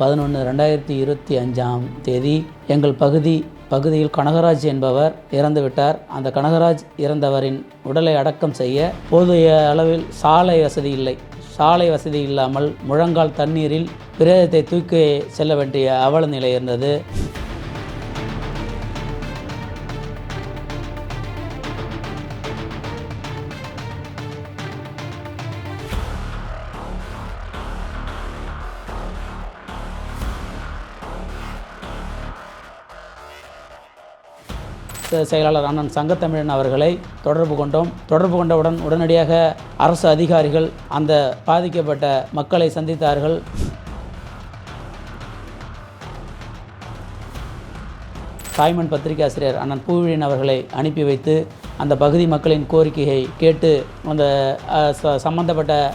பதினொன்று ரெண்டாயிரத்தி இருபத்தி அஞ்சாம் தேதி எங்கள் பகுதி பகுதியில் கனகராஜ் என்பவர் இறந்துவிட்டார். அந்த கனகராஜ் இறந்தவரின் உடலை அடக்கம் செய்ய போதிய அளவில் சாலை வசதி இல்லை. சாலை வசதி இல்லாமல் முழங்கால் தண்ணீரில் பிரேதத்தை தூக்கி செல்ல வேண்டிய அவல நிலை இருந்தது. செயலாளர் அண்ணன் சங்கத்தமிழன் அவர்களை தொடர்பு கொண்டோம். தொடர்பு கொண்டவுடன் உடனடியாக அரசு அதிகாரிகள் அந்த பாதிக்கப்பட்ட மக்களை சந்தித்தார்கள். தாய்மன் பத்திரிகை ஆசிரியர் அண்ணன் பூவிழின் அவர்களை அனுப்பி வைத்து அந்த பகுதி மக்களின் கோரிக்கையை கேட்டு அந்த ச- சம்பந்தப்பட்ட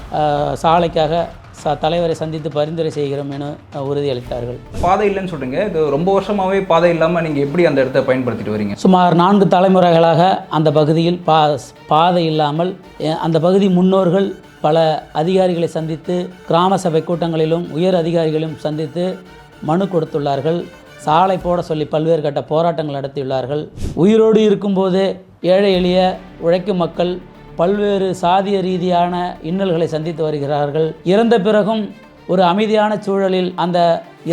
சாலைக்காக ச தலைவரை சந்தித்து பரிந்துரை செய்கிறோம் என உறுதியளித்தார்கள். பாதை இல்லைன்னு சொல்றீங்க. இது ரொம்ப வருஷமாவே பாதை இல்லாம நீங்க எப்படி அந்த இடத்த பயன்படுத்திட்டு வரீங்க? சுமார் நான்கு தலைமுறைகளாக அந்த பகுதியில் பா பாதை இல்லாமல் அந்த பகுதி முன்னோர்கள் பல அதிகாரிகளை சந்தித்து கிராம சபை கூட்டங்களிலும் உயர் அதிகாரிகளையும் சந்தித்து மனு கொடுத்துள்ளார்கள். சாலை போட சொல்லி பல்வேறு கட்ட போராட்டங்கள் நடத்தியுள்ளார்கள். உயிரோடு இருக்கும்போதே ஏழை எளிய உழைக்கும் மக்கள் பல்வேறு சாதிய ரீதியான இன்னல்களை சந்தித்து வருகிறார்கள். இறந்த பிறகும் ஒரு அமைதியான சூழலில் அந்த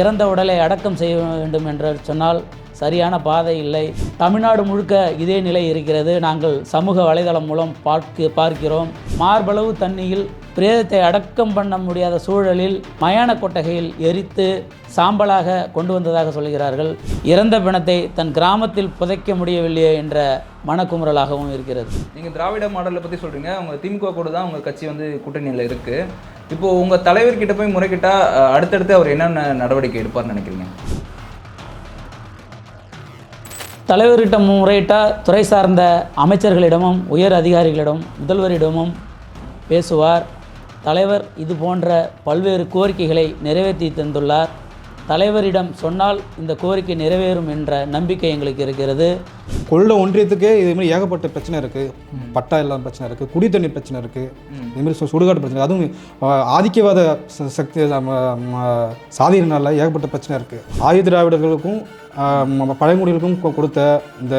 இறந்த உடலை அடக்கம் செய்ய வேண்டும் என்று சொன்னால் சரியான பாதை இல்லை. தமிழ்நாடு முழுக்க இதே நிலை இருக்கிறது. நாங்கள் சமூக வலைதளம் மூலம் பார்க்க பார்க்கிறோம். மார்பளவு தண்ணியில் பிரேதத்தை அடக்கம் பண்ண முடியாத சூழலில் மயான கொட்டகையில் எரித்து சாம்பலாக கொண்டு வந்ததாக சொல்கிறார்கள். இறந்த பிணத்தை தன் கிராமத்தில் புதைக்க முடியவில்லையே என்ற மனக்குமுறலாகவும் இருக்கிறது. நீங்கள் திராவிட மாடலை பற்றி சொல்கிறீங்க உங்கள் திமுக கூட தான் உங்கள் கட்சி வந்து கூட்டணியில் இருக்குது இப்போது உங்கள் தலைவர்கிட்ட போய் முறைக்கிட்டால் அடுத்தடுத்து அவர் என்னென்ன நடவடிக்கை எடுப்பார்னு நினைக்கிறீங்க? தலைவர்கிட்ட முறையிட்டால் துறை சார்ந்த அமைச்சர்களிடமும் உயர் அதிகாரிகளிடம் முதல்வரிடமும் பேசுவார். தலைவர் இது போன்ற பல்வேறு கோரிக்கைகளை நிறைவேற்றி தந்துள்ளார். தலைவரிடம் சொன்னால் இந்த கோரிக்கை நிறைவேறும் என்ற நம்பிக்கை எங்களுக்கு இருக்கிறது. கொள்ள ஒன்றியத்துக்கே இது மாதிரி ஏகப்பட்ட பிரச்சனை இருக்குது பட்டா இல்லாத பிரச்சனை இருக்குது குடி தண்ணி பிரச்சனை இருக்குது இதுமாரி சு பிரச்சனை அதுவும் ஆதிக்கவாத ச- சக்தி சாதியினால ஏகப்பட்ட பிரச்சனை இருக்குது ஆயுத திராவிடர்களுக்கும் பழங்குடிகளுக்கும் கொடுத்த இந்த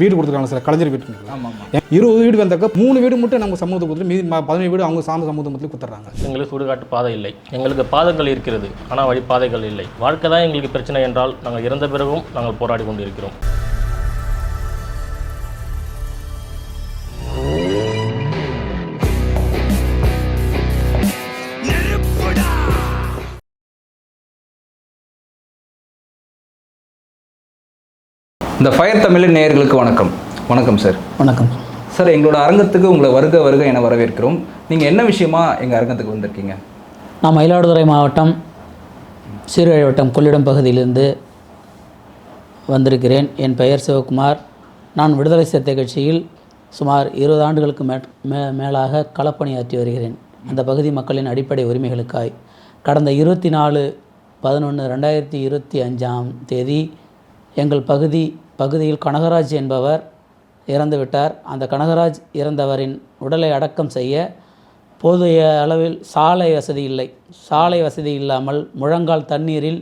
வீடு கொடுத்துருக்காங்க சார் கலைஞர் ஆமா இருபது வீடு வந்தாக்க மூணு வீடு மட்டும் நம்ம சமூகத்துக்கு கொடுத்துட்டு மீதி பதினேழு வீடு அவங்க சார்ந்த சமூகத்தை மட்டும் கொடுத்துட்றாங்க. எங்களுக்கு சுடுகாட்டு பாதை இல்லை. எங்களுக்கு பாதங்கள் இருக்கிறது ஆனால் வழி பாதைகள் இல்லை. வாழ்க்கை தான் எங்களுக்கு பிரச்சனை என்றால் நாங்கள் இறந்த பிறகும் நாங்கள் போராடி கொண்டு இருக்கிறோம் இந்த ஃபயர் தமிழ் நேயர்களுக்கு வணக்கம். வணக்கம் சார் வணக்கம். சார் எங்களோட அரங்கத்துக்கு உங்களை வருக வருக என வரவேற்கிறோம். நீங்க என்ன விஷயமா எங்க அரங்கத்துக்கு வந்திருக்கீங்க? நான் மயிலாடுதுறை மாவட்டம் சீர்காழி வட்டம் கொள்ளிடம் பகுதியிலிருந்து வந்திருக்கிறேன். என் பெயர் சிவகுமார். நான் விடுதலை சிறுத்தை கட்சியில் சுமார் இருபது ஆண்டுகளுக்கு மே மே மேலாக களப்பணியாற்றி வருகிறேன். அந்த பகுதி மக்களின் அடிப்படை உரிமைகளுக்காய். கடந்த இருபத்தி நாலு பதினொன்று ரெண்டாயிரத்தி இருபத்தி அஞ்சாம் தேதி எங்கள் பகுதி பகுதியில் கனகராஜ் என்பவர் இறந்துவிட்டார். அந்த கனகராஜ் இறந்தவரின் உடலை அடக்கம் செய்ய போதிய அளவில் சாலை வசதி இல்லை. சாலை வசதி இல்லாமல் முழங்கால் தண்ணீரில்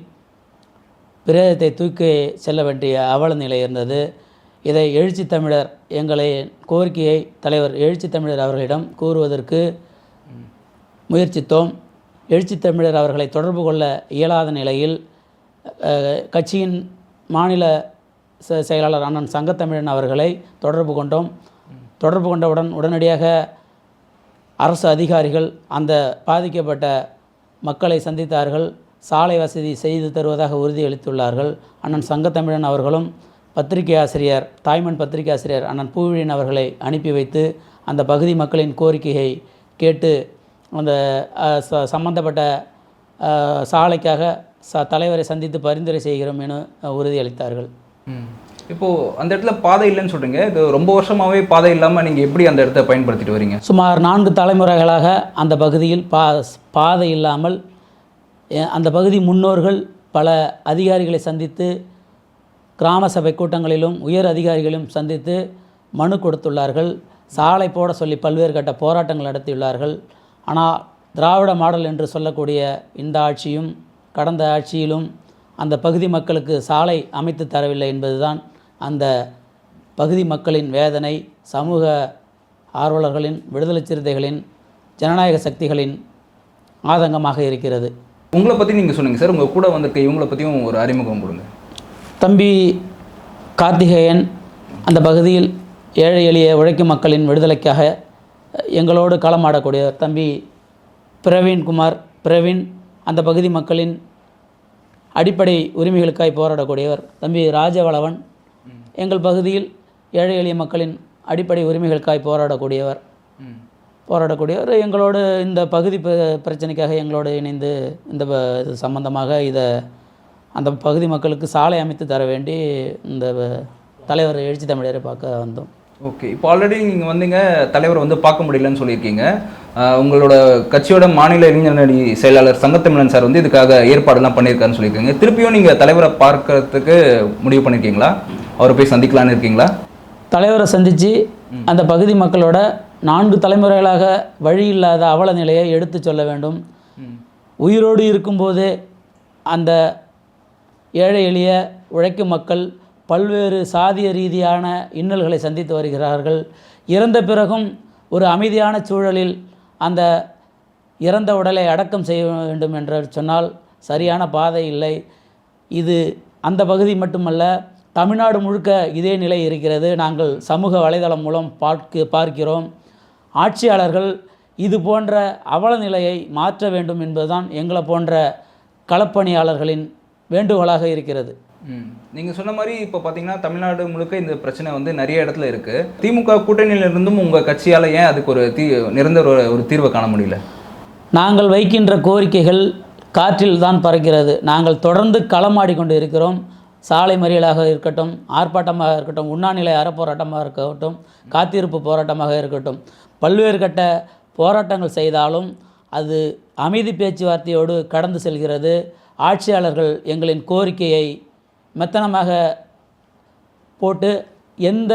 பிரேதத்தை தூக்கி செல்ல வேண்டிய அவல நிலை இருந்தது. இதை எழுச்சி தமிழர் எங்களை கோரிக்கையை தலைவர் எழுச்சி தமிழர் அவர்களிடம் கூறுவதற்கு முயற்சித்தோம். எழுச்சி தமிழர் அவர்களை தொடர்பு கொள்ள இயலாத நிலையில் கட்சியின் மாநில செயலாளர் அண்ணன் சங்கத்தமிழன் அவர்களை தொடர்பு கொண்டோம். தொடர்பு கொண்டவுடன் உடனடியாக அரசு அதிகாரிகள் அந்த பாதிக்கப்பட்ட மக்களை சந்தித்தார்கள். சாலை வசதி செய்து தருவதாக உறுதியளித்துள்ளார்கள். அண்ணன் சங்கத்தமிழன் அவர்களும் பத்திரிகை ஆசிரியர் தாய்மன் பத்திரிகை ஆசிரியர் அண்ணன் பூவிழின் அவர்களை அனுப்பி வைத்து அந்த பகுதி மக்களின் கோரிக்கையை கேட்டு அந்த ச- சம்பந்தப்பட்ட சாலைக்காக ச தலைவரை சந்தித்து பரிந்துரை செய்கிறோம் என உறுதியளித்தார்கள். இப்போ அந்த இடத்துல பாதை இல்லைன்னு சொல்றீங்க. இது ரொம்ப வருஷமாவே பாதை இல்லாம நீங்க எப்படி அந்த இடத்த பயன்படுத்திட்டு வரீங்க? சுமார் நான்கு தலைமுறைகளாக அந்த பகுதியில் பா பாதை இல்லாமல் அந்த பகுதி முன்னோர்கள் பல அதிகாரிகளை சந்தித்து கிராம சபை கூட்டங்களிலும் உயர் அதிகாரிகளும் சந்தித்து மனு கொடுத்துள்ளார்கள். சாலை போட சொல்லி பல்வேறு கட்ட போராட்டங்கள் நடத்தியுள்ளார்கள். ஆனால் திராவிட மாடல் என்று சொல்லக்கூடிய இந்த ஆட்சியும் கடந்த ஆட்சியிலும் அந்த பகுதி மக்களுக்கு சாலை அமைத்து தரவில்லை என்பதுதான் அந்த பகுதி மக்களின் வேதனை சமூக ஆர்வலர்களின் விடுதலை சிறுத்தைகளின் ஜனநாயக சக்திகளின் ஆதங்கமாக இருக்கிறது. உங்களை பற்றி நீங்கள் சொன்னீங்க சார். உங்கள் கூட வந்திருக்க இவங்களை பற்றியும் ஒரு அறிமுகம் கொடுங்க. தம்பி கார்த்திகேயன் அந்த பகுதியில் ஏழை எளிய உழைக்கும் மக்களின் விடுதலைக்காக எங்களோடு களமாடக்கூடியவர் தம்பி பிரவீன்குமார் பிரவீன் அந்த பகுதி மக்களின் அடிப்படை உரிமைகளுக்காய் போராடக்கூடியவர் தம்பி ராஜவளவன். எங்கள் பகுதியில் ஏழை எளிய மக்களின் அடிப்படை உரிமைகளுக்காய் போராடக்கூடியவர். போராடக்கூடியவர் எங்களோடு இந்த பகுதி பிரச்சனைக்காக எங்களோடு இணைந்து இந்த இது சம்பந்தமாக இதை அந்த பகுதி மக்களுக்கு சாலை அமைத்து தர வேண்டி இந்த தலைவர் எழுச்சி தமிழரை பார்க்க வந்தோம். ஓகே இப்போ ஆல்ரெடி நீங்கள் வந்தீங்க தலைவர் வந்து பார்க்க முடியலன்னு சொல்லியிருக்கீங்க. உங்களோட கட்சியோட மாநில இளைஞரணி செயலாளர் சங்கத்தமிழன் சார் வந்து இதுக்காக ஏற்பாடுலாம் பண்ணியிருக்காருன்னு சொல்லியிருக்கீங்க. திருப்பியும் நீங்கள் தலைவரை பார்க்கறதுக்கு முடிவு பண்ணியிருக்கீங்களா? அவரை போய் சந்திக்கலான்னு இருக்கீங்களா? தலைவரை சந்தித்து அந்த பகுதி மக்களோட நான்கு தலைமுறைகளாக வழி இல்லாத அவல நிலையை எடுத்துச் சொல்ல வேண்டும். உயிரோடு இருக்கும்போது அந்த ஏழை எளிய உழைக்கும் மக்கள் பல்வேறு சாதிய ரீதியான இன்னல்களை சந்தித்து வருகிறார்கள். இறந்த பிறகும் ஒரு அமைதியான சூழலில் அந்த இறந்த உடலை அடக்கம் செய்ய வேண்டும் என்று சொன்னால் சரியான பாதை இல்லை. இது அந்த பகுதி மட்டுமல்ல தமிழ்நாடு முழுக்க இதே நிலை இருக்கிறது. நாங்கள் சமூக வலைதளம் மூலம் பார்க்க பார்க்கிறோம். ஆட்சியாளர்கள் இது போன்ற அவல நிலையை மாற்ற வேண்டும் என்பதுதான் எங்களை போன்ற களப்பணியாளர்களின் வேண்டுகோளாக இருக்கிறது. நீங்கள் சொன்ன மாதிரி இப்போ பார்த்தீங்கன்னா தமிழ்நாடு முழுக்க இந்த பிரச்சனை வந்து நிறைய இடத்துல இருக்குது திமுக கூட்டணியிலிருந்தும் உங்கள் கட்சியால் ஏன் அதுக்கு ஒரு தீ நிரந்தர ஒரு தீர்வை காண முடியல? நாங்கள் வைக்கின்ற கோரிக்கைகள் காற்றில் தான் பறக்கிறது. நாங்கள் தொடர்ந்து களமாடி கொண்டு இருக்கிறோம். சாலை மறியலாக இருக்கட்டும் ஆர்ப்பாட்டமாக இருக்கட்டும் உண்ணாநிலை அறப்போராட்டமாக இருக்கட்டும் காத்திருப்பு போராட்டமாக இருக்கட்டும் பல்வேறு கட்ட போராட்டங்கள் செய்தாலும் அது அமைதி பேச்சுவார்த்தையோடு கடந்து செல்கிறது. ஆட்சியாளர்கள் எங்களின் கோரிக்கையை மெத்தனமாக போட்டு எந்த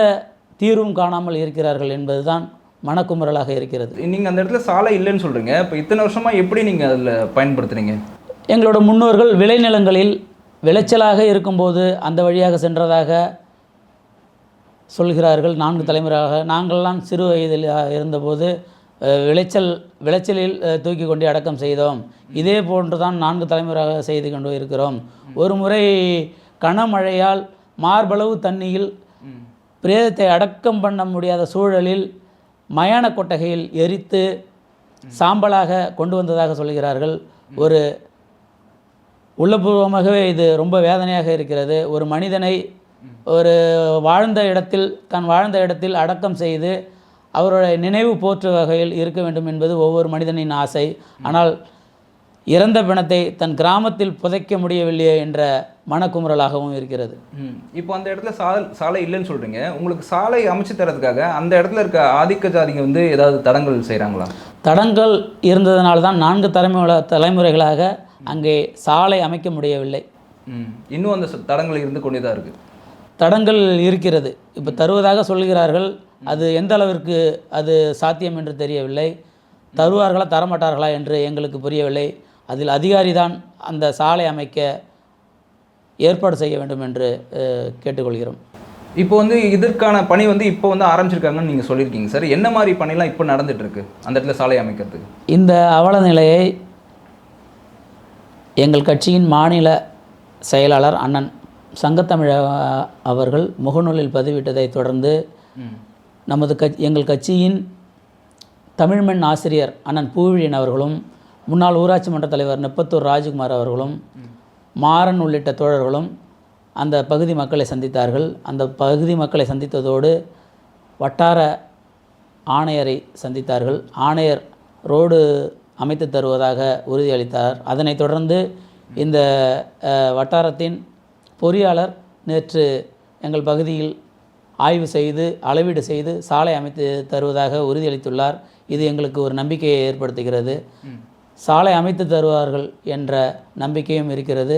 தீர்வும் காணாமல் இருக்கிறார்கள் என்பதுதான் மனக்குமுறலாக இருக்கிறது. நீங்கள் அந்த இடத்துல சாலை இல்லைன்னு சொல்கிறீங்க இப்போ இத்தனை வருஷமாக எப்படி நீங்கள் அதில் பயன்படுத்துறீங்க? எங்களோட முன்னோர்கள் விளைநிலங்களில் விளைச்சலாக இருக்கும்போது அந்த வழியாக சென்றதாக சொல்கிறார்கள். நான்கு தலைமுறையாக நாங்கள்லாம் சிறு வயதில் இருந்தபோது விளைச்சல் விளைச்சலில் தூக்கி கொண்டு அடக்கம் செய்தோம். இதே போன்று தான் நான்கு தலைமுறையாக செய்து கொண்டு இருக்கிறோம். ஒரு முறை கனமழையால் மார்பளவு தண்ணியில் பிரேதத்தை அடக்கம் பண்ண முடியாத சூழலில் மயான கொட்டகையில் எரித்து சாம்பலாக கொண்டு வந்ததாக சொல்கிறார்கள். ஒரு உள்ளபூர்வமாகவே இது ரொம்ப வேதனையாக இருக்கிறது. ஒரு மனிதனை ஒரு வாழ்ந்த இடத்தில் தான் வாழ்ந்த இடத்தில் அடக்கம் செய்து அவருடைய நினைவு போற்று வகையில் இருக்க வேண்டும் என்பது ஒவ்வொரு மனிதனின் ஆசை. ஆனால் இறந்த பிணத்தை தன் கிராமத்தில் புதைக்க முடியவில்லையே என்ற மனக்குமுறலாகவும் இருக்கிறது. ம். இப்போ அந்த இடத்துல சாலை சாலை இல்லைன்னு சொல்கிறீங்க உங்களுக்கு சாலை அமைச்சு தரதுக்காக அந்த இடத்துல இருக்க ஆதிக்க ஜாதிங்க வந்து ஏதாவது தடங்கள் செய்கிறாங்களா தடங்கள் இருந்ததனால தான் நான்கு தலைமுறை தலைமுறைகளாக அங்கே சாலை அமைக்க முடியவில்லை. இன்னும் அந்த தடங்கள் இருந்து கொண்டே தான் இருக்குது தடங்கள் இருக்கிறது. இப்போ தருவதாக சொல்கிறார்கள். அது எந்த அளவிற்கு அது சாத்தியம் என்று தெரியவில்லை. தருவார்களா தரமாட்டார்களா என்று எங்களுக்கு புரியவில்லை. அதில் அதிகாரி தான் அந்த சாலை அமைக்க ஏற்பாடு செய்ய வேண்டும் என்று கேட்டுக்கொள்கிறோம். இப்போ வந்து இதற்கான பணி வந்து இப்போ வந்து ஆரம்பிச்சிருக்காங்கன்னு நீங்கள் சொல்லியிருக்கீங்க சார். என்ன மாதிரி பணிலாம் இப்போ நடந்துட்டு இருக்கு அந்த இடத்துல சாலை அமைக்கிறதுக்கு? இந்த அவல நிலையை எங்கள் கட்சியின் மாநில செயலாளர் அண்ணன் சங்கத்தமிழ அவர்கள் முகநூலில் பதிவிட்டதை தொடர்ந்து நமது கட்சி எங்கள் கட்சியின் தமிழ்மண் ஆசிரியர் அண்ணன் பூவிழியன் அவர்களும் முன்னாள் ஊராட்சி மன்ற தலைவர் நெப்பத்தூர் ராஜ்குமார் அவர்களும் மாறன் உள்ளிட்ட தோழர்களும் அந்த பகுதி மக்களை சந்தித்தார்கள். அந்த பகுதி மக்களை சந்தித்ததோடு வட்டார ஆணையரை சந்தித்தார்கள். ஆணையர் ரோடு அமைத்து தருவதாக உறுதியளித்தார். அதனைத் தொடர்ந்து இந்த வட்டாரத்தின் பொறியாளர் நேற்று எங்கள் பகுதியில் ஆய்வு செய்து அளவீடு செய்து சாலை அமைத்து தருவதாக உறுதியளித்துள்ளார். இது எங்களுக்கு ஒரு நம்பிக்கையை ஏற்படுத்துகிறது. சாலை அமைத்து தருவார்கள் என்ற நம்பிக்கையும் இருக்கிறது.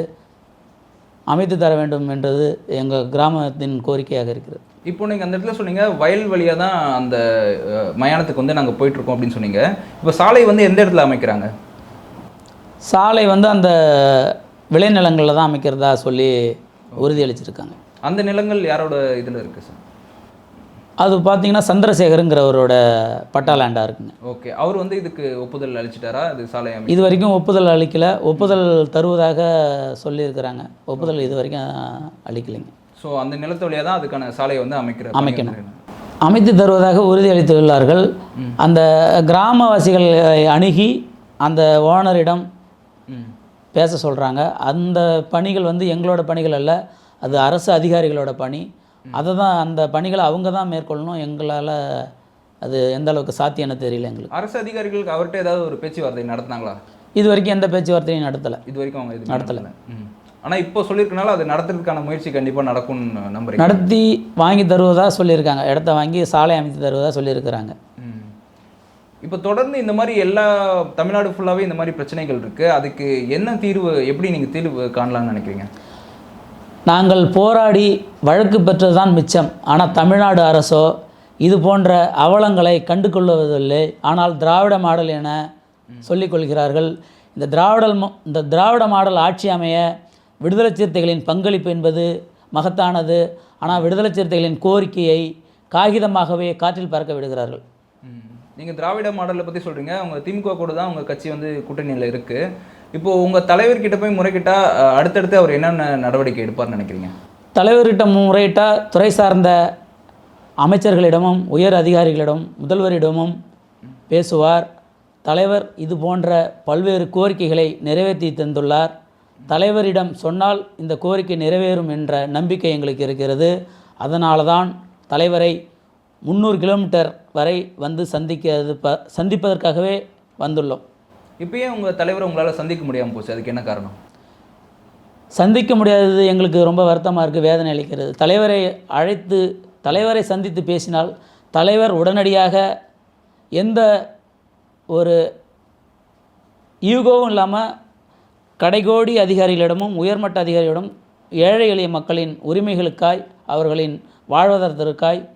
அமைத்து தர வேண்டும் என்றது எங்கள் கிராமத்தின் கோரிக்கையாக இருக்கிறது. இப்போ நீங்கள் அந்த இடத்துல சொன்னீங்க வயல் வழியாக தான் அந்த மயானத்துக்கு வந்து நாங்கள் போயிட்டுருக்கோம் அப்படின்னு சொன்னீங்க. இப்போ சாலை வந்து எந்த இடத்துல அமைக்கிறாங்க? சாலை வந்து அந்த விளைநிலங்களில் தான் அமைக்கிறதா சொல்லி உறுதியளிச்சிருக்காங்க. அந்த நிலங்கள் யாரோட இதில் இருக்குது சார்? அது பார்த்தீங்கன்னா சந்திரசேகருங்கிறவரோட பட்டா லேண்டாக இருக்குங்க. ஓகே அவர் வந்து இதுக்கு ஒப்புதல் அளிச்சிட்டாரா? இது சாலை இது வரைக்கும் ஒப்புதல் அளிக்கல. ஒப்புதல் தருவதாக சொல்லியிருக்கிறாங்க. ஒப்புதல் இது வரைக்கும் அளிக்கலைங்க. ஸோ அந்த நிலத்து வழியாக தான் அதுக்கான சாலையை வந்து அமைக்கிற அமைக்கணும். அமைத்து தருவதாக உறுதியளித்துள்ளார்கள் அந்த கிராமவாசிகளை அணுகி அந்த ஓனரிடம் பேச சொல்கிறாங்க அந்த பணிகள் வந்து எங்களோட பணிகள் அல்ல அது அரசு அதிகாரிகளோட பணி. அதை தான் அந்த பணிகளை அவங்க தான் மேற்கொள்ளணும். எங்களால் அது எந்த அளவுக்கு சாத்தியம்னு தெரியல எங்களுக்கு. அரசு அதிகாரிகளுக்கு அவர்கிட்ட ஏதாவது ஒரு பேச்சுவார்த்தை நடத்துனாங்களா? இது வரைக்கும் எந்த பேச்சுவார்த்தையும் நடத்தலை. இது வரைக்கும் அவங்க இது நடத்தல. ஆனால் இப்போ சொல்லியிருக்கனால அது நடத்துறதுக்கான முயற்சி கண்டிப்பாக நடக்கும்னு நம்புறீங்க நடத்தி வாங்கி தருவதா சொல்லியிருக்காங்க. இடத்த வாங்கி சாலை அமைத்து தருவதா சொல்லியிருக்கிறாங்க. ம். இப்போ தொடர்ந்து இந்த மாதிரி எல்லா தமிழ்நாடு ஃபுல்லாகவே இந்த மாதிரி பிரச்சனைகள் இருக்கு. அதுக்கு என்ன தீர்வு எப்படி நீங்கள் தீர்வு காணலாம்னு நினைக்கிறீங்க? நாங்கள் போராடி வழக்கு பெற்றதுதான் மிச்சம். ஆனால் தமிழ்நாடு அரசோ இது போன்ற அவலங்களை கண்டு கொள்வதில்லை ஆனால் திராவிட மாடல் என சொல்லிக் கொள்கிறார்கள். இந்த திராவிடல் இந்த திராவிட மாடல் ஆட்சி அமைய விடுதலை சிறுத்தைகளின் பங்களிப்பு என்பது மகத்தானது. ஆனால் விடுதலை சிறுத்தைகளின் கோரிக்கையை காகிதமாகவே காற்றில் பறக்க விடுகிறார்கள். நீங்கள் திராவிட மாடலை பற்றி சொல்கிறீங்க அவங்க திமுக கூட தான் உங்கள் கட்சி வந்து கூட்டணியில் இருக்குது இப்போ உங்கள் தலைவர்கிட்ட போய் முறைக்கிட்டால் அடுத்தடுத்து அவர் என்னென்ன நடவடிக்கை எடுப்பார்னு நினைக்கிறீங்க? தலைவர்கிட்ட முறையிட்டால் துறை சார்ந்த அமைச்சர்களிடமும் உயர் அதிகாரிகளிடம் முதல்வரிடமும் பேசுவார். தலைவர் இது போன்ற பல்வேறு கோரிக்கைகளை நிறைவேற்றி தந்துள்ளார். தலைவரிடம் சொன்னால் இந்த கோரிக்கை நிறைவேறும் என்ற நம்பிக்கை எங்களுக்கு இருக்கிறது. அதனால தான் தலைவரை முந்நூறு கிலோமீட்டர் வரை வந்து சந்திக்கிறது ப சந்திப்பதற்காகவே வந்துள்ளோம். இப்பயே உங்கள் தலைவரை உங்களால் சந்திக்க முடியாமல் போச்சு. அதுக்கு என்ன காரணம்? சந்திக்க முடியாதது எங்களுக்கு ரொம்ப வருத்தமாக இருக்குது வேதனை அளிக்கிறது. தலைவரை அழைத்து தலைவரை சந்தித்து பேசினால் தலைவர் உடனடியாக எந்த ஒரு ஈகோவும் இல்லாமல் கடைகோடி அதிகாரிகளிடமும் உயர்மட்ட அதிகாரிகளிடம் ஏழை எளிய மக்களின் உரிமைகளுக்காய் அவர்களின் வாழ்வதற்காய்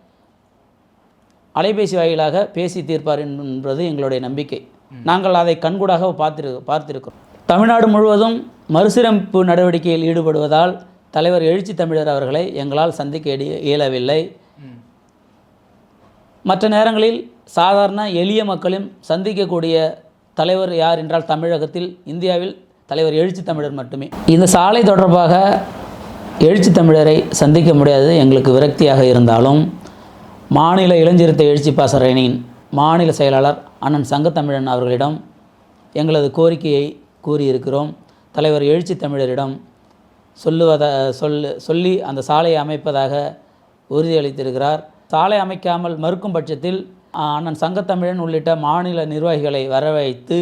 அலைபேசி வாயிலாக பேசி தீர்ப்பார் என்பது எங்களுடைய நம்பிக்கை. நாங்கள் அதை கண்கூடாக பார்த்திரு பார்த்திருக்கிறோம். தமிழ்நாடு முழுவதும் மறுசீரமைப்பு நடவடிக்கையில் ஈடுபடுவதால் தலைவர் எழுச்சி தமிழர் அவர்களை எங்களால் சந்திக்க இயலவில்லை. மற்ற நேரங்களில் சாதாரண எளிய மக்களும் சந்திக்கக்கூடிய தலைவர் யார் என்றால் தமிழகத்தில் இந்தியாவில் தலைவர் எழுச்சி தமிழர் மட்டுமே. இந்த சாலை தொடர்பாக எழுச்சி தமிழரை சந்திக்க முடியாது எங்களுக்கு விரக்தியாக இருந்தாலும் மாநில இளைஞர்த்த எழுச்சி பாசரணியின் மாநில செயலாளர் அண்ணன் சங்கத்தமிழன் அவர்களிடம் எங்களது கோரிக்கையை கூறியிருக்கிறோம். தலைவர் எழுச்சி தமிழரிடம் சொல்லுவத சொல்லு சொல்லி அந்த சாலையை அமைப்பதாக உறுதியளித்திருக்கிறார். சாலை அமைக்காமல் மறுக்கும் பட்சத்தில் அண்ணன் சங்கத்தமிழன் உள்ளிட்ட மாநில நிர்வாகிகளை வரவைத்து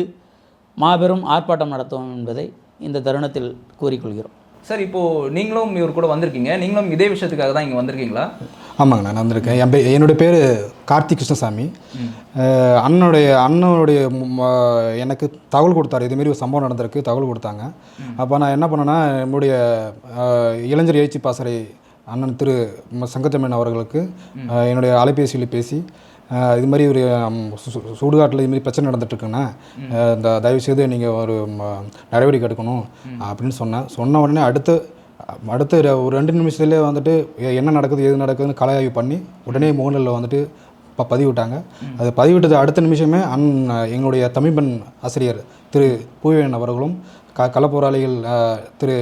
மாபெரும் ஆர்ப்பாட்டம் நடத்துவோம் என்பதை இந்த தருணத்தில் கூறிக்கொள்கிறோம். சார் இப்போது நீங்களும் இவர் கூட வந்திருக்கீங்க. நீங்களும் இதே விஷயத்துக்காக தான் இங்கே வந்திருக்கீங்களா? ஆமாங்க நான் வந்திருக்கேன். என் பே என்னுடைய பேர் கார்த்திக் கிருஷ்ணசாமி. அண்ணனுடைய அண்ணனுடைய எனக்கு தகவல் கொடுத்தாரு. இதுமாரி ஒரு சம்பவம் நடந்திருக்கு. தகவல் கொடுத்தாங்க. அப்போ நான் என்ன பண்ணேன்னா நம்முடைய அஹ், இளைஞர் எழுச்சி பாசறை அண்ணன் திரு சங்கத்தமிழன் அவர்களுக்கு என்னுடைய அலைபேசியில் பேசி இது மாதிரி ஒரு சுடுகாட்டில் இது மாதிரி பிரச்சனை நடந்துட்டுருக்குண்ணா இந்த தயவுசெய்து நீங்கள் ஒரு நடவடிக்கை எடுக்கணும் அப்படின்னு சொன்னேன் சொன்ன உடனே அடுத்து அடுத்து ஒரு- ரெண்டு நிமிஷத்துலேயே வந்துட்டு என்ன நடக்குது எது நடக்குதுன்னு கலை ஆய்வு பண்ணி உடனே முகநூலில் வந்துட்டு ப பதிவிட்டாங்க. அது பதிவிட்டது அடுத்த நிமிஷமே அன் எங்களுடைய தமிழ்பன் ஆசிரியர் திரு பூவேன் அவர்களும் க களப்போராளிகள் அஹ், திரு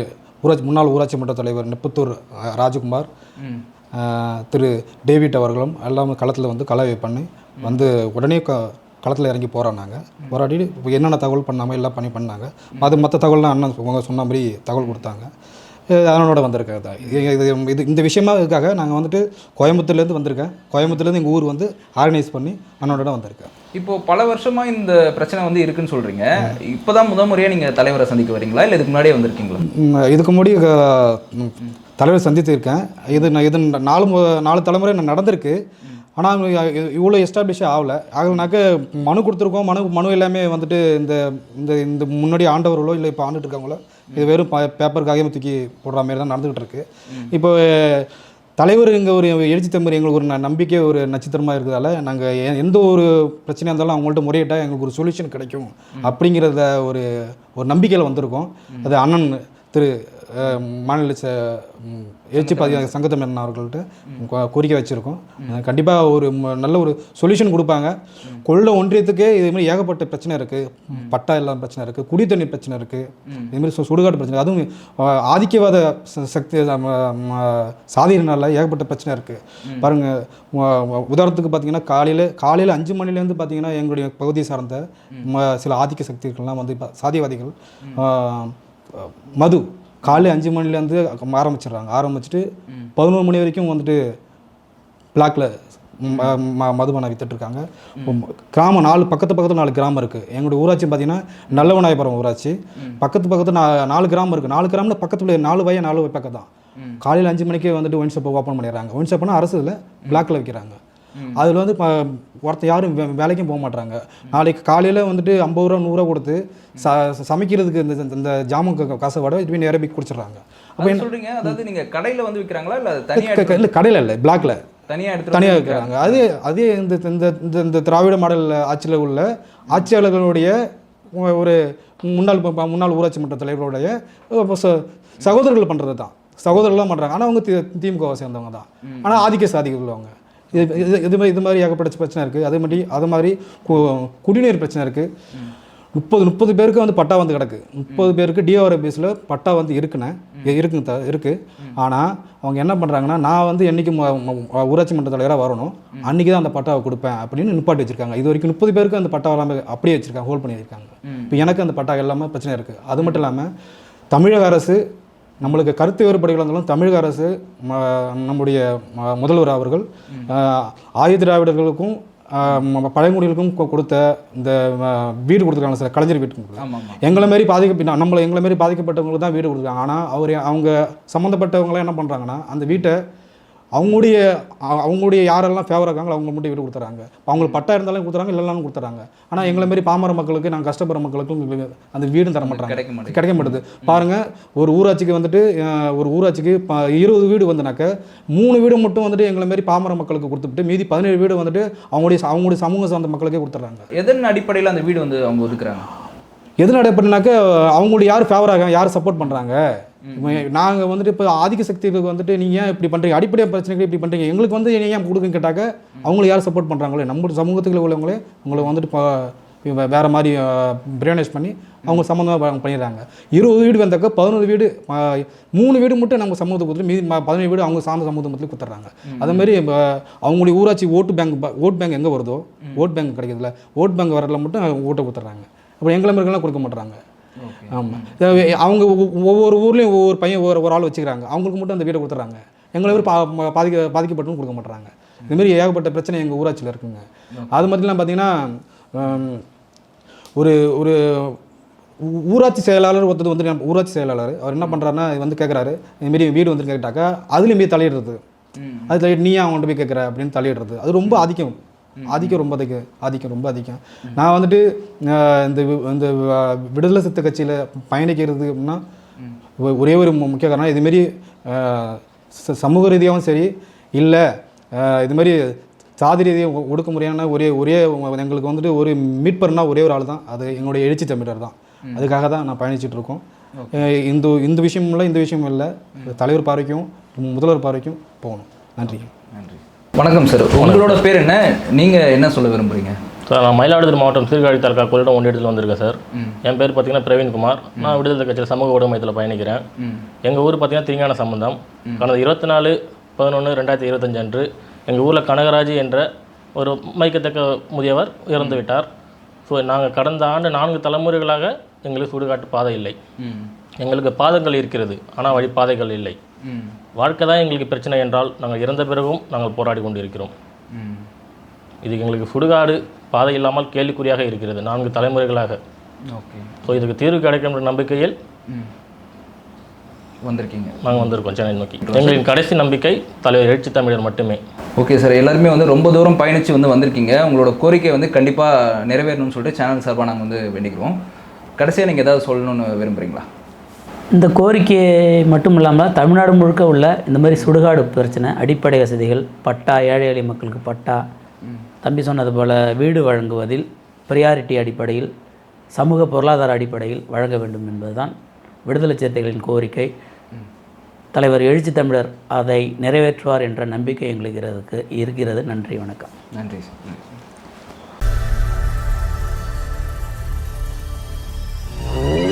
ஊராட்சி முன்னாள் ஊராட்சி மன்ற தலைவர் நெப்பத்தூர் ராஜகுமார் திரு டேவிட் அவர்களும் எல்லாம் களத்தில் வந்து கலவை பண்ணி வந்து உடனே க களத்தில் இறங்கி போராடினாங்க போராடி இப்போ என்னென்ன தகவல் பண்ணாமல் எல்லாம் பண்ணி பண்ணாங்க. அது மற்ற தகவல்லாம் அண்ணன் உங்க சொன்ன மாதிரி தகவல் கொடுத்தாங்க. அதனோட வந்திருக்காது தான். இது இது- இந்த விஷயமா இதுக்காக நாங்கள் வந்துட்டு கோயம்புத்தூர்லேருந்து வந்திருக்கேன். கோயம்புத்தூர்லேருந்து எங்கள் ஊர் வந்து ஆர்கனைஸ் பண்ணி அண்ணனோட வந்திருக்கேன். இப்போ பல வருஷமா இந்த பிரச்சனை வந்து இருக்குன்னு சொல்றீங்க. இப்போதான் முத முறையா நீங்க தலைவரை சந்திக்க வரீங்களா? இல்லை இதுக்கு முன்னாடியே வந்திருக்கீங்களா? இதுக்கு முன்னாடி தலைவர் சந்தித்திருக்கேன். இது நான் இது நாலு நாலு தலைமுறை நான் நடந்திருக்கு. ஆனால் இவ்வளோ எஸ்டாப்ளிஷ் ஆகலை. ஆகலைனாக்க மனு கொடுத்துருக்கோம். மனு மனு எல்லாமே வந்துட்டு இந்த இந்த இந்த முன்னாடி ஆண்டவர்களோ இல்லை இப்போ ஆண்டுட்டு இருக்காங்களோ இது வெறும் பேப்பர் காகிதம் தூக்கி போடுற மாதிரி தான் நடந்துகிட்டு இருக்கு. இப்போ தலைவர் இங்கே ஒரு எழுச்சி தம்பர் எங்களுக்கு ஒரு நம்பிக்கை ஒரு நட்சத்திரமாக இருக்கிறதால நாங்கள் எந்த ஒரு பிரச்சனையாக இருந்தாலும் அவங்கள்ட்ட முறையிட்டால் எங்களுக்கு ஒரு சொல்யூஷன் கிடைக்கும். அப்படிங்கிறத ஒரு ஒரு நம்பிக்கையில் வந்திருக்கோம். அது அண்ணன் திரு மாநில எழுச்சி பாதி சங்கத்தமிழன் அவர்கள்ட்ட கோரிக்கை வச்சுருக்கோம். கண்டிப்பாக ஒரு நல்ல ஒரு சொல்யூஷன் கொடுப்பாங்க. கொள்ள ஒன்றியத்துக்கே இது மாதிரி ஏகப்பட்ட பிரச்சனை இருக்குது பட்டா இல்லாத பிரச்சனை இருக்குது குடி தண்ணீர் பிரச்சனை இருக்குது இதுமாதிரி சு சுடுகாடு பிரச்சனை. அதுவும் ஆதிக்கவாத சக்தி சாதியினால ஏகப்பட்ட பிரச்சனை இருக்குது பாருங்கள் உதாரணத்துக்கு பார்த்தீங்கன்னா காலையில் காலையில் அஞ்சு மணிலேருந்து பார்த்தீங்கன்னா எங்களுடைய பகுதியை சார்ந்த சில ஆதிக்க சக்திகள்லாம் வந்து இப்ப சாதியவாதிகள் மது காலையில் அஞ்சு மணிலேருந்து ஆரம்பிச்சிடுறாங்க. ஆரம்பிச்சுட்டு பதினோரு மணி வரைக்கும் வந்துட்டு பிளாக்ல மதுபானம் வித்துட்ருக்காங்க கிராமம் நாலு பக்கத்து பக்கத்தில் நாலு கிராமம் இருக்குது எங்களுடைய ஊராட்சி பார்த்தீங்கன்னா நல்லவநாயபுரம் ஊராட்சி. பக்கத்து பக்கத்து நா நாலு கிராமம் இருக்குது நாலு கிராமில் பக்கத்துல நாலு வய நாலு பக்கம் தான் காலையில் அஞ்சு மணிக்கே வந்துட்டு ஒயின் ஷாப்பை ஓப்பன் பண்ணிடுறாங்க. ஒயின் ஷாப்னா அரசு இதில் பிளாக்ல விற்கிறாங்க அதில் வந்து ஒருத்தர் யாரும் வே- வேலைக்கும் போக மாட்றாங்க. நாளைக்கு காலையில் வந்துட்டு ஐம்பது ரூபா நூறுரூவா கொடுத்து ச சமைக்கிறதுக்கு இந்த இந்த- ஜாமுன் காசை விட இதுவே நேரே போய் குடிச்சிடுறாங்க. அப்போ அது சொல்றீங்க? அதாவது நீங்க கடையில வந்து விக்கிறாங்களா? இல்ல தனியா இல்லை கடையில் இல்லை பிளாக்ல. தனியா எடுத்து தனியாக இருக்கிறாங்க அது அதே இந்த இந்த இந்த திராவிட மாடல் ஆட்சியில் உள்ள ஆட்சியாளர்களுடைய ஒரு முன்னாள் முன்னாள் ஊராட்சி மன்ற ச- சகோதரர்கள் பண்ணுறது தான் சகோதரர்கள்லாம் பண்ணுறாங்க ஆனால் அவங்க தி- திமுகவை சேர்ந்தவங்க தான். ஆனால் ஆதிக்க சாதிகள் உள்ளவங்க. இது இது இது மாதிரி இது மாதிரி ஏகப்பட்ட பிரச்சனை இருக்குது அதே மாதிரி அது மாதிரி கு- குடிநீர் பிரச்சனை இருக்குது முப்பது முப்பது பேருக்கு வந்து பட்டா வந்து கிடக்கு. முப்பது பேருக்கு டிஆர் ஆஃபீஸில் பட்டா வந்து இருக்குண்ணே இருக்குங்க த இருக்குது ஆனால் அவங்க என்ன பண்ணுறாங்கன்னா நான் வந்து என்றைக்கு ஊராட்சி மன்ற தலைவராக வரணும் அன்றைக்கி தான் அந்த பட்டாவை கொடுப்பேன் அப்படின்னு நிப்பாட்டி வச்சிருக்காங்க. இது வரைக்கும் முப்பது பேருக்கு அந்த பட்டா எல்லாமே அப்படியே வச்சிருக்காங்க ஹோல்ட் பண்ணி வச்சிருக்காங்க இப்போ எனக்கு அந்த பட்டா எல்லாமே பிரச்சனை இருக்குது அது மட்டும் இல்லாமல் தமிழக அரசு நம்மளுக்கு கருத்து வேறுபாடுகள் இருந்தாலும் தமிழக அரசு ம- நம்முடைய முதல்வர் அவர்கள் ஆயுத திராவிடர்களுக்கும் பழங்குடிகளுக்கும் கொடுத்த இந்த வீடு கொடுத்துருக்காங்க சில கலைஞர் வீட்டுக்கு. எங்களை மாரி பாதிக்க நம்மளை எங்களை மாரி பாதிக்கப்பட்டவங்களுக்கு தான் வீடு கொடுக்குறாங்க. ஆனால் அவர் அவங்க சம்மந்தப்பட்டவங்களாம் என்ன பண்ணுறாங்கன்னா அந்த வீட்டை அவங்களுடைய அவங்களுடைய யாரெல்லாம் ஃபேவர் இருக்காங்களோ அவங்க மட்டும் வீடு கொடுத்துறாங்க. அவங்களுக்கு பட்டா இருந்தாலும் கொடுத்துறாங்க இல்லைனாலும் கொடுத்துறாங்க. ஆனால் எங்களை மாரி பாமர மக்களுக்கு நாங்கள் கஷ்டப்படுற மக்களுக்கும் அந்த வீடும் தர மாட்டாங்க கிடைக்க மாட்டேங்குது. கிடைக்க மாட்டுது. பாருங்க ஒரு ஊராட்சிக்கு வந்துட்டு ஒரு ஊராட்சிக்கு இருபது வீடு வந்துனாக்க மூணு வீடு மட்டும் வந்துட்டு எங்களை மாரி பாமர மக்களுக்கு கொடுத்துட்டு மீதி பதினேழு வீடு வந்துட்டு அவங்களுடைய அவங்களுடைய சமூக சார்ந்த மக்களுக்கே கொடுத்துட்றாங்க எதன் அடிப்படையில் அந்த வீடு வந்து அவங்க ஒதுக்குறாங்க? எது நடைபெறனாக்க அவங்களுடைய யார் ஃபேவராக யார் சப்போர்ட் பண்ணுறாங்க நாங்கள் வந்துட்டு இப்போ ஆதிக்க சக்திகளுக்கு வந்துட்டு நீங்கள் ஏன் இப்படி பண்ணுறீங்க அடிப்படையாக பிரச்சனைகள் இப்படி பண்ணுறீங்க எங்களுக்கு வந்து ஏன் கொடுக்குன்னு கேட்டாக்க அவங்கள யார் சப்போர்ட் பண்ணுறாங்களே நம்ம சமூகத்துக்குள்ள உள்ளவங்களே உங்களை வந்துட்டு இப்போ வேற மாதிரி பிரியானைஸ் பண்ணி அவங்க சம்மந்தமாக பண்ணிடுறாங்க. இருபது வீடு வந்தாக்க பதினொரு வீடு மூணு வீடு மட்டும் நம்ம சமூகத்துக்கு கொடுத்துட்டு மீதி பதினேழு வீடு அவங்க சார்ந்த சமூகத்தை மட்டும் கொடுத்துட்றாங்க. அதே மாதிரி இப்போ அவங்களுடைய ஊராட்சி ஓட்டு பேங்க் ஓட் பேங்க் எங்கே வருதோ? ஓட் பேங்க் கிடைக்கிறதுல ஓட் பேங்க் வரல மட்டும் ஓட்டை கொடுத்துட்றாங்க. அப்புறம் எங்களை மாதிரிலாம் கொடுக்க மாட்றாங்க. ஆமாம் அவங்க ஒவ்வொ- ஒவ்வொரு ஊர்லேயும் ஒவ்வொரு பையன் ஒவ்வொரு ஒரு ஆள் வச்சுக்கிறாங்க. அவங்களுக்கு மட்டும் அந்த வீடை கொடுத்துட்றாங்க. எங்களை பேர் பா பாதிக்க பாதிக்கப்பட்டவங்க கொடுக்க மாட்றாங்க. இதுமாரி ஏகப்பட்ட பிரச்சனை எங்கள் ஊராட்சியில் இருக்குங்க. அது மாதிரிலாம் பார்த்தீங்கன்னா ஹம், ஒரு ஒரு ஊராட்சி செயலாளர் ஒருத்தர் வந்து ஊராட்சி செயலாளர் அவர் என்ன பண்ணுறாருன்னா வந்து கேட்குறாரு இதுமாரி வீடு வந்து கேட்டாக்கா அதுலேயும் போய் தலையிடுறது அது தலையிட்டு நீ அவங்கள்ட்ட போய் கேட்குற அப்படின்னு தலையிடுறது. அது ரொம்ப ஆதிக்கம். ஆதிக்கம் ரொம்ப அதிகம் ஆதிக்கம் ரொம்ப அதிகம். நான் வந்துட்டு இந்த இந்த விடுதலை சித்த கட்சியில் பயணிக்கிறது அப்படின்னா ஒரே ஒரு முக்கிய காரணம் இதுமாரி சமூக ரீதியாகவும் சரி இல்லை இதுமாரி சாதி ரீதியாக ஒடுக்குமுறையான ஒரே ஒரே எங்களுக்கு வந்துட்டு ஒரு மீட்பர்னா ஒரே ஒரு ஆள் தான் அது எங்களுடைய எழுச்சி தமிழர் தான். அதுக்காக தான் நான் பயணிச்சுட்டு இருக்கோம். இந்த இந்த விஷயம் இல்லை இந்த விஷயம் இல்லை. தலைவர் பார்வைக்கும் முதல்வர் பார்வைக்கும் போகணும். நன்றி. வணக்கம் சார். உங்களோட பேர் என்ன? நீங்க என்ன சொல்ல விரும்புறீங்க? சார் நான் மயிலாடுதுறை மாவட்டம் சீர்காழி தாலுக்கா கொள்ளிடம் ஒன்றியத்தில் வந்திருக்கேன் சார். என் பேர் பார்த்தீங்கன்னா பிரவீன்குமார். நான் விடுதலை கட்சியில் சமூக ஊடக மையத்தில் பயணிக்கிறேன் எங்கள் ஊர் பார்த்தீங்கன்னா திருஞான சம்பந்தம். கடந்த இருபத்தி நாலு பதினொன்று ரெண்டாயிரத்தி இருபத்தஞ்சு அன்று எங்கள் ஊரில் கனகராஜ் என்ற ஒரு மதிக்கத்தக்க முதியவர் இறந்து விட்டார். ஸோ நாங்கள் கடந்த ஆண்டு நான்கு தலைமுறைகளாக எங்களுக்கு சுடுகாட்டு பாதை இல்லை. எங்களுக்கு பாதங்கள் இருக்கிறது ஆனால் வழி பாதைகள் இல்லை. வாழ்க்கை தான் எங்களுக்கு பிரச்சனை என்றால் நாங்கள் இறந்த பிறகும் நாங்கள் போராடி கொண்டு இருக்கிறோம் இது எங்களுக்கு சுடுகாடு பாதை இல்லாமல் கேள்விக்குறியாக இருக்கிறது நான்கு தலைமுறைகளாக. ஓகே. ஸோ இதுக்கு தீர்வு கிடைக்கும் என்ற நம்பிக்கையில் வந்திருக்கீங்க. நாங்கள் வந்திருக்கோம் சென்னை நோக்கி. எங்களின் கடைசி நம்பிக்கை தலைவர் எழுச்சி தமிழர் மட்டுமே. ஓகே சார் எல்லாருமே வந்து ரொம்ப தூரம் பயணித்து வந்து வந்திருக்கீங்க. உங்களோட கோரிக்கை வந்து கண்டிப்பாக நிறைவேறணும்னு சொல்லிட்டு சேனல் சார்பாக நாங்கள் வந்து வேண்டிக்கிறோம். கடைசியாக நீங்கள் ஏதாவது சொல்லணும்னு விரும்புகிறீங்களா இந்த கோரிக்கையை மட்டும் இல்லாமல் தமிழ்நாடு முழுக்க உள்ள இந்த மாதிரி சுடுகாடு பிரச்சனை அடிப்படை வசதிகள் பட்டா ஏழை எளிய மக்களுக்கு பட்டா. தம்பி சொன்னது போல் வீடு வழங்குவதில் ப்ரியாரிட்டி அடிப்படையில் சமூக பொருளாதார அடிப்படையில் வழங்க வேண்டும் என்பதுதான் விடுதலை சிறுத்தைகளின் கோரிக்கை. தலைவர் எழுச்சி தமிழர் அதை நிறைவேற்றுவார் என்ற நம்பிக்கை எங்களுக்கு இருக்கிறது. நன்றி வணக்கம். நன்றி சார். Oh.